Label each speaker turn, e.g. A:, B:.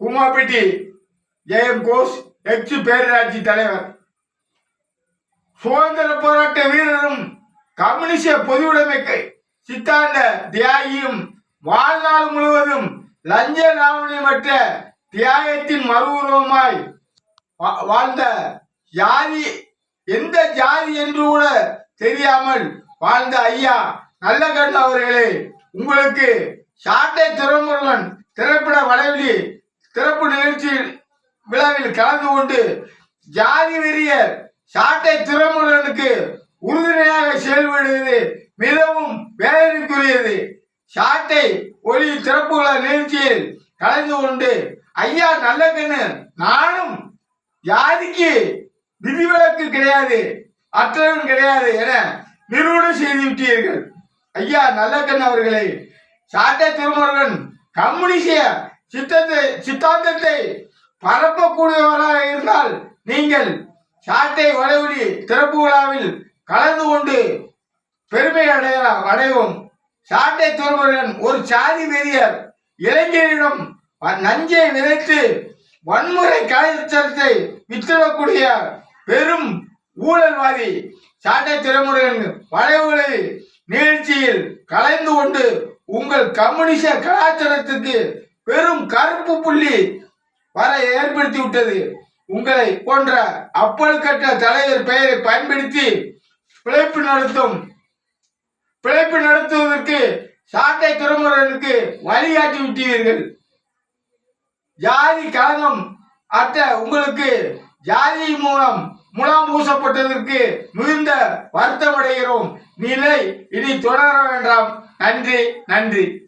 A: குமாப்பட்டி ஜெயம் Ghosh H பேரூராட்சி தலைவர். சுதந்திர போராட்ட வீரரும் கம்யூனிச பொதுவுடைமைக்கு சித்தாந்த தியாகியும் வாழ்நாள் முழுவதும் லஞ்ச நாவணியமற்ற தியாகத்தின் மறு வா- வாழ்ந்த ஜாதி எந்த ஜாதி என்று கூட தெரியாமல் வாழ்ந்த ஐயா நல்ல கண்ணு அவர்களே உங்களுக்கு சாட்டை துறைமுருகன் திரைப்பட வளைவெளி திறப்பு நிகழ்ச்சி விழாவில் கலந்து கொண்டு ஜாதி வெறியர் சாட்டை துறைமுருகனுக்கு உறுதுணையாக செயல்படுவது மிகவும் வேதனைக்குரியது. சாட்டை ஒளி திறப்பு விழா நிகழ்ச்சியில் கலந்து கொண்டு ஐயா நல்ல கண்ணு நானும் ஜாதிக்கு விதிவிலக்கு கிடையாது அற்றவன் கிடையாது என நிறுவனம் செய்து விட்டீர்கள். ஐயா கண் அவர்களை சாட்டை திருமுருகன் கம்யூனிசிய சித்தத்தை சித்தாந்தத்தை பரப்பக்கூடியவராக இருந்தால் நீங்கள் சாட்டை வளைவொலி திறப்பு விழாவில் கலந்து கொண்டு பெருமை அடையலாம் அடைவோம் சாட்டை திருமுருகன் ஒரு சாதி வெறியர் இளைஞரிடம் வ- நஞ்சை விதைத்து வன்முறை கலாச்சாரத்தை வித்திடக்கூடிய பெரும் ஊழல்வாதி சாட்டை திருமுருகன் வளைவுகளை நிகழ்ச்சியில் கலந்து கொண்டு உங்கள் கம்யூனிச கலாச்சாரத்துக்கு பெரும் கருப்பு புள்ளி வர ஏற்படுத்தி விட்டது. உங்களை போன்ற அப்பல் கட்ட தலைவர் பெயரை பயன்படுத்தி பிழைப்பு நடத்தும். பிழைப்பு நடத்துவதற்கு சாட்டை துறைமுருகனுக்கு வழிகாட்டி விட்டீர்கள். ஜாதி கழகம் அட்ட உங்களுக்கு ஜாதி மூலம் முலாம் பூசப்பட்டதற்கு மிகுந்த வருத்தமடைகிறோம். நிலை இனி தொடர வேண்டாம். நன்றி நன்றி.